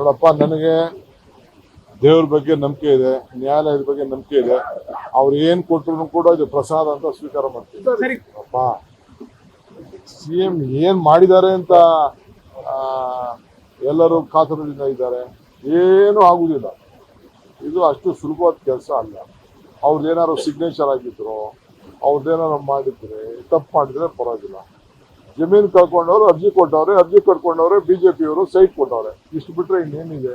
ನೋಡಪ್ಪ ನನಗೆ ದೇವ್ರ ಬಗ್ಗೆ ನಂಬಿಕೆ ಇದೆ ನ್ಯಾಯಾಲಯದ ಬಗ್ಗೆ ನಂಬಿಕೆ ಇದೆ. ಅವ್ರು ಏನು ಕೊಟ್ಟರು ಕೂಡ ಇದು ಪ್ರಸಾದ ಅಂತ ಸ್ವೀಕಾರ ಮಾಡ್ತೀನಿ ಸರಿ. ಅಪ್ಪ ಸಿ ಎಂ ಏನು ಮಾಡಿದ್ದಾರೆ ಅಂತ ಎಲ್ಲರೂ ಕಾತರದಿಂದ ಇದ್ದಾರೆ. ಏನೂ ಆಗುವುದಿಲ್ಲ ಇದು ಅಷ್ಟು ಸುಲಭವಾದ ಕೆಲಸ ಅಲ್ಲ. ಅವ್ರದ್ದೇನಾದ್ರು ಸಿಗ್ನೇಚರ್ ಆಗಿದ್ರು ಅವ್ರದ್ದೇನಾದ್ರು ಮಾಡಿದ್ರೆ ತಪ್ಪು ಮಾಡಿದ್ರೆ ಪರವಾಗಿಲ್ಲ. ಜಮೀನು ಕಳ್ಕೊಂಡವ್ರು ಅರ್ಜಿ ಕೊಟ್ಟವ್ರೆ ಅರ್ಜಿ ಕಟ್ಕೊಂಡವ್ರೆ ಬಿಜೆಪಿಯವರು ಸೈಟ್ ಕೊಟ್ಟವ್ರೆ. ಇಷ್ಟು ಬಿಟ್ರೆ ಇನ್ನೇನಿದೆ?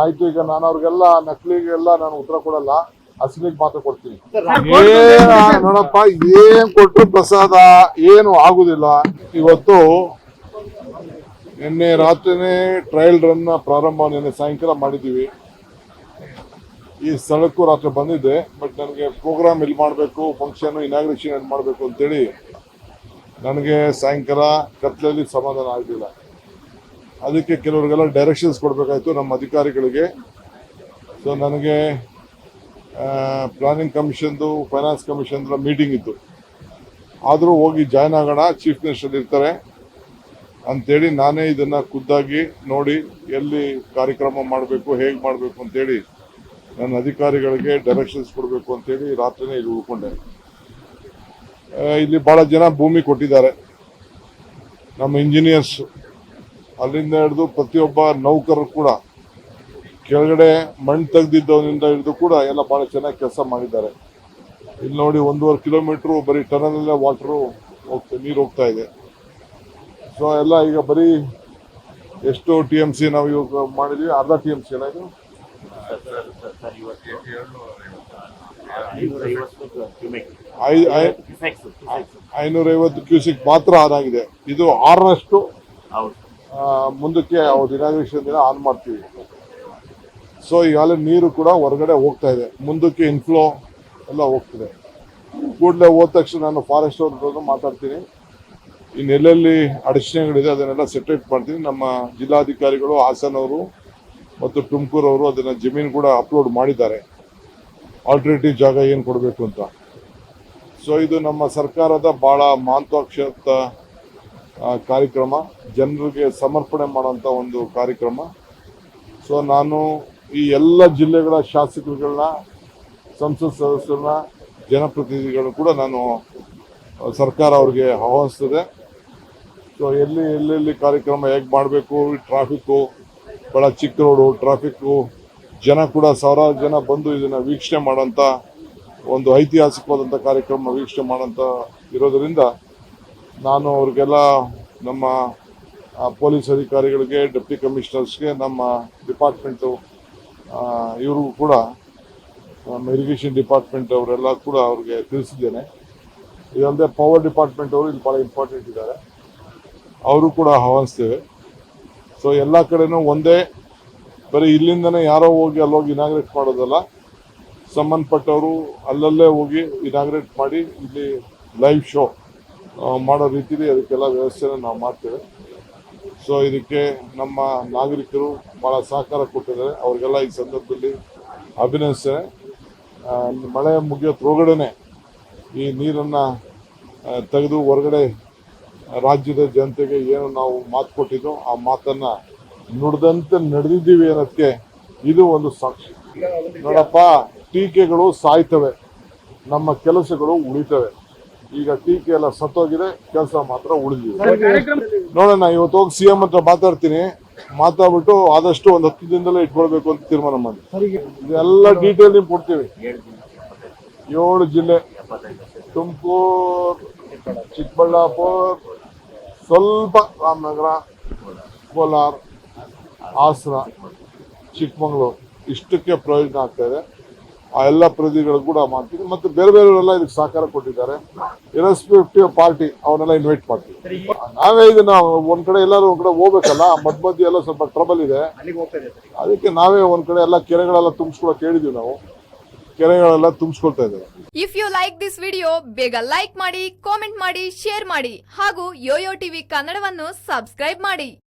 ಆಯ್ತು ಈಗ ನಾನು ಅವ್ರಿಗೆಲ್ಲ ನಕಲಿಗೆಲ್ಲ ನಾನು ಉತ್ತರ ಕೊಡಲ್ಲ. ಅಸಲಿಗೆ ಮಾತ್ರ ಕೊಡ್ತೀನಿ. ಏನ್ ನೋಡಪ್ಪ ಏನ್ ಕೊಟ್ಟರು ಪ್ರಸಾದ ಏನು ಆಗುದಿಲ್ಲ. ಇವತ್ತು ನಿನ್ನೆ ರಾತ್ರಿನೇ ಟ್ರಯಲ್ ರನ್ ಪ್ರಾರಂಭ ನಿನ್ನೆ ಸಾಯಂಕಾಲ ಮಾಡಿದ್ದೀವಿ. ಈ ಸ್ಥಳಕ್ಕೂ ರಾತ್ರಿ ಬಂದಿದ್ದೆ ಬಟ್ ನನಗೆ ಪ್ರೋಗ್ರಾಮ್ ಇಲ್ಲಿ ಮಾಡಬೇಕು ಫಂಕ್ಷನ್ ಇನಾಗ್ರೇಷನ್ ಎಲ್ಲಿ ಮಾಡಬೇಕು ಅಂತೇಳಿ ನನಗೆ ಸಾಯಂಕಾಲ ಕತ್ಲಲ್ಲಿ ಸಮಾಧಾನ ಆಗಲಿಲ್ಲ. ಅದಕ್ಕೆ ಕೆಲವರಿಗೆಲ್ಲ ಡೈರೆಕ್ಷನ್ಸ್ ಕೊಡಬೇಕಾಯ್ತು ನಮ್ಮ ಅಧಿಕಾರಿಗಳಿಗೆ. ಸೊ ನನಗೆ ಪ್ಲಾನಿಂಗ್ ಕಮಿಷನ್ದು ಫೈನಾನ್ಸ್ ಕಮಿಷನ್ದ ಮೀಟಿಂಗ್ ಇತ್ತು. ಆದರೂ ಹೋಗಿ ಜಾಯ್ನ್ ಆಗೋಣ ಚೀಫ್ ಮಿನಿಸ್ಟರ್ ಇರ್ತಾರೆ. ಅಂಥೇಳಿ ನಾನೇ ಇದನ್ನು ಖುದ್ದಾಗಿ ನೋಡಿ ಎಲ್ಲಿ ಕಾರ್ಯಕ್ರಮ ಮಾಡಬೇಕು, ಹೇಗೆ ಮಾಡಬೇಕು ಅಂತೇಳಿ ನನ್ನ ಅಧಿಕಾರಿಗಳಿಗೆ ಡೈರೆಕ್ಷನ್ಸ್ ಕೊಡಬೇಕು ಅಂತೇಳಿ ರಾತ್ರಿನೇ ಇಲ್ಲಿ ಉಳ್ಕೊಂಡೆ. ಇಲ್ಲಿ ಭಾಳ ಜನ ಭೂಮಿ ಕೊಟ್ಟಿದ್ದಾರೆ. ನಮ್ಮ ಇಂಜಿನಿಯರ್ಸ್ ಅಲ್ಲಿಂದ ಹಿಡಿದು ಪ್ರತಿಯೊಬ್ಬ ನೌಕರರು ಕೂಡ ಕೆಳಗಡೆ ಮಣ್ಣು ತೆಗೆದಿದ್ದವನಿಂದ ಹಿಡಿದು ಕೂಡ ಎಲ್ಲ ಭಾಳ ಚೆನ್ನಾಗಿ ಕೆಲಸ ಮಾಡಿದ್ದಾರೆ. ಇಲ್ಲಿ ನೋಡಿ ಒಂದೂವರೆ ಕಿಲೋಮೀಟ್ರು ಬರೀ ಟನಲಲ್ಲೇ ವಾಟ್ರು ಹೋಗ್ತಾ, ನೀರು ಹೋಗ್ತಾ ಇದೆ. ಸೊ ಎಲ್ಲ ಈಗ ಬರೀ ಎಷ್ಟು ಟಿ ಎಂ ಸಿ ನಾವು ಇವಾಗ ಮಾಡಿದ್ವಿ, ಅರ್ಧ ಟಿ ಎಂ ಸಿ ಏನಾಯ್ತು ಇದು? ಐ- ಐ- ಐನೂರೈವತ್ತು ಕ್ಯೂಸಿಕ್ ಮಾತ್ರ ಆನ್ ಆಗಿದೆ. ಇದು ಆರರಷ್ಟು ಮುಂದಕ್ಕೆ ಅವ್ರ ದಿನ ಆನ್ ಮಾಡ್ತೀವಿ. ಸೊ ಈಗಾಗಲೇ ನೀರು ಕೂಡ ಹೊರಗಡೆ ಹೋಗ್ತಾ ಇದೆ. ಮುಂದಕ್ಕೆ ಇನ್ಫ್ಲೋ ಎಲ್ಲ ಹೋಗ್ತಿದೆ. ಕೂಡಲೇ ಹೋದ ತಕ್ಷಣ ನಾನು ಫಾರೆಸ್ಟ್ ಅವ್ರ ಮಾತಾಡ್ತೀನಿ. ಇನ್ನು ಎಲ್ಲೆಲ್ಲಿ ಅಡಚಣೆಗಳಿದೆ ಅದನ್ನೆಲ್ಲ ಸೆಟ್ರೇಟ್ ಮಾಡ್ತೀನಿ. ನಮ್ಮ ಜಿಲ್ಲಾಧಿಕಾರಿಗಳು, ಹಾಸನ್ ಅವರು ಮತ್ತು ತುಮಕೂರು ಅವರು ಅದನ್ನು ಜಮೀನು ಕೂಡ ಅಪ್ಲೋಡ್ ಮಾಡಿದ್ದಾರೆ. ಆಲ್ಟರ್ನೇಟಿವ್ ಜಾಗ ಏನು ಕೊಡಬೇಕು ಅಂತ. ಸೊ ಇದು ನಮ್ಮ ಸರ್ಕಾರದ ಬಹಳ ಮಹತ್ವಾಕ್ಷತ ಕಾರ್ಯಕ್ರಮ. ಜನರಿಗೆ ಸಮರ್ಪಣೆ ಮಾಡುವಂಥ ಒಂದು ಕಾರ್ಯಕ್ರಮ. ಸೊ ನಾನು ಈ ಎಲ್ಲ ಜಿಲ್ಲೆಗಳ ಶಾಸಕರುಗಳನ್ನ, ಸಂಸತ್ ಸದಸ್ಯರನ್ನ ಜನಪ್ರತಿನಿಧಿಗಳು ಕೂಡ ನಾನು ಸರ್ಕಾರ ಅವ್ರಿಗೆ ಆಹ್ವಾನಿಸ್ತದೆ. ಸೊ ಎಲ್ಲಿ, ಎಲ್ಲೆಲ್ಲಿ ಕಾರ್ಯಕ್ರಮ ಹೇಗೆ ಮಾಡಬೇಕು ಟ್ರಾಫಿಕ್ಕು ಭಾಳ ಚಿಕ್ಕ ರೋಡು ಟ್ರಾಫಿಕ್ಕು ಜನ ಕೂಡ ಸಾವಿರಾರು ಜನ ಬಂದು ಇದನ್ನು ವೀಕ್ಷಣೆ ಮಾಡೋಂಥ ಒಂದು ಐತಿಹಾಸಿಕವಾದಂಥ ಕಾರ್ಯಕ್ರಮ ವೀಕ್ಷಣೆ ಮಾಡೋಂಥ ಇರೋದರಿಂದ ನಾನು ಅವ್ರಿಗೆಲ್ಲ ನಮ್ಮ ಪೊಲೀಸ್ ಅಧಿಕಾರಿಗಳಿಗೆ, ಡೆಪ್ಟಿ ಕಮಿಷನರ್ಸ್ಗೆ, ನಮ್ಮ ಡಿಪಾರ್ಟ್ಮೆಂಟು ಇವ್ರಿಗೂ ಕೂಡ, ನಮ್ಮ ಇರಿಗೇಷನ್ ಡಿಪಾರ್ಟ್ಮೆಂಟ್ ಅವರೆಲ್ಲ ಕೂಡ ಅವ್ರಿಗೆ ತಿಳಿಸಿದ್ದೇನೆ. ಇದಲ್ಲದೆ ಪವರ್ ಡಿಪಾರ್ಟ್ಮೆಂಟ್ ಅವರು ಇಲ್ಲಿ ಭಾಳ ಇಂಪಾರ್ಟೆಂಟ್ ಇದ್ದಾರೆ. ಅವರು ಕೂಡ ಆಹ್ವಾನಿಸ್ತೇವೆ. ಸೊ ಎಲ್ಲ ಕಡೆನೂ ಒಂದೇ, ಬರೀ ಇಲ್ಲಿಂದನೇ ಯಾರೋ ಹೋಗಿ ಅಲ್ಲೋಗಿ ಇನಾಗ್ರೇಟ್ ಮಾಡೋದಲ್ಲ ಸಂಬಂಧಪಟ್ಟವರು ಅಲ್ಲಲ್ಲೇ ಹೋಗಿ ಇನಾಗ್ರೇಟ್ ಮಾಡಿ ಇಲ್ಲಿ ಲೈವ್ ಶೋ ಮಾಡೋ ರೀತಿಲಿ ಅದಕ್ಕೆಲ್ಲ ವ್ಯವಸ್ಥೆನ ನಾವು ಮಾಡ್ತೇವೆ. ಸೊ ಇದಕ್ಕೆ ನಮ್ಮ ನಾಗರಿಕರು ಭಾಳ ಸಹಕಾರ ಕೊಟ್ಟಿದ್ದಾರೆ. ಅವ್ರಿಗೆಲ್ಲ ಈ ಸಂದರ್ಭದಲ್ಲಿ ಅಭಿನಂದಿಸ್ತೇನೆ ಮಳೆ ಮುಗಿಯೋ ಮುಗಿಯೋದ್ರೊಳಗಡೆನೆ ಈ ನೀರನ್ನು ತೆಗೆದು ಹೊರಗಡೆ ರಾಜ್ಯದ ಜನತೆಗೆ ಏನು ನಾವು ಮಾತು ಕೊಟ್ಟಿದ್ದೋ ಆ ಮಾತನ್ನು ನುಡಿದಂತೆ ನಡೆದಿದ್ದೀವಿ ಅನ್ನೋದಕ್ಕೆ ಇದು ಒಂದು ಸಾಕ್ಷಿ. ನೋಡಪ್ಪ ಟೀಕೆಗಳು ಸಾಯ್ತವೆ. ನಮ್ಮ ಕೆಲಸಗಳು ಉಳಿತವೆ. ಈಗ ಟೀಕೆ ಎಲ್ಲ ಸತ್ತೋಗಿದೆ ಕೆಲಸ ಮಾತ್ರ ಉಳಿದಿದೆ. ನೋಡೋಣ ಇವತ್ತು ಹೋಗಿ ಸಿ ಎಂ ಹತ್ರ ಮಾತಾಡ್ತೀನಿ. ಮಾತಾಡ್ಬಿಟ್ಟು ಆದಷ್ಟು ಒಂದು ಹತ್ತು ದಿನದಲ್ಲೇ ಇಟ್ಕೊಳ್ಬೇಕು ಅಂತ ತೀರ್ಮಾನ ಮಾಡಿ. ಇದೆಲ್ಲ ಡೀಟೇಲ್ ನಿಮ್ಗೆ ಕೊಡ್ತೀವಿ. ಏಳು ಜಿಲ್ಲೆ. ತುಮಕೂರು ಚಿಕ್ಕಬಳ್ಳಾಪುರ ಸ್ವಲ್ಪ ರಾಮನಗರ ಕೋಲಾರ ಹಾಸನ ಚಿಕ್ಕಮಗಳೂರು. ಇಷ್ಟಕ್ಕೆ ಪ್ರಯೋಜನ ಆಗ್ತಾ ಇದೆ. ಆ ಎಲ್ಲ ಪ್ರತಿಗಳು ಕೂಡ ಮಾಡ್ತೀವಿ ಮತ್ತು ಬೇರೆ ಬೇರೆಯವರೆಲ್ಲ ಇದಕ್ಕೆ ಸಹಕಾರ ಕೊಟ್ಟಿದ್ದಾರೆ. ಇರೆಸ್ಪೆಕ್ಟಿವ್ ಪಾರ್ಟಿ ಅವನ್ನೆಲ್ಲ ಇನ್ವೈಟ್ ಮಾಡ್ತೀವಿ ನಾವೇ ಇದನ್ನ ಒಂದ್ ಕಡೆ ಎಲ್ಲರೂ ಒಂದ್ ಕಡೆ ಹೋಗ್ಬೇಕಲ್ಲ? ಮಧ್ಯ ಮಧ್ಯ ಎಲ್ಲ ಸ್ವಲ್ಪ ಟ್ರಬಲ್ ಇದೆ. ಅದಕ್ಕೆ ನಾವೇ ಒಂದ್ ಕಡೆ ಎಲ್ಲ ಕೆರೆಗಳೆಲ್ಲ ತುಂಬಿಸ್ಕೊಳಕ್ ಹೇಳಿದೀವಿ ನಾವು. ಕೆರೆಗಳೆಲ್ಲ ತುಂಬಿಸ್ಕೊಳ್ತಾ ಇದ್ದೇವೆ if you like this video ಬೇಗ ಲೈಕ್ ಮಾಡಿ ಕಾಮೆಂಟ್ ಮಾಡಿ ಶೇರ್ ಮಾಡಿ ಹಾಗೂ ಯೋಯೋ ಟಿವಿ ಕನ್ನಡವನ್ನು ಸಬ್ಸ್ಕ್ರೈಬ್ ಮಾಡಿ.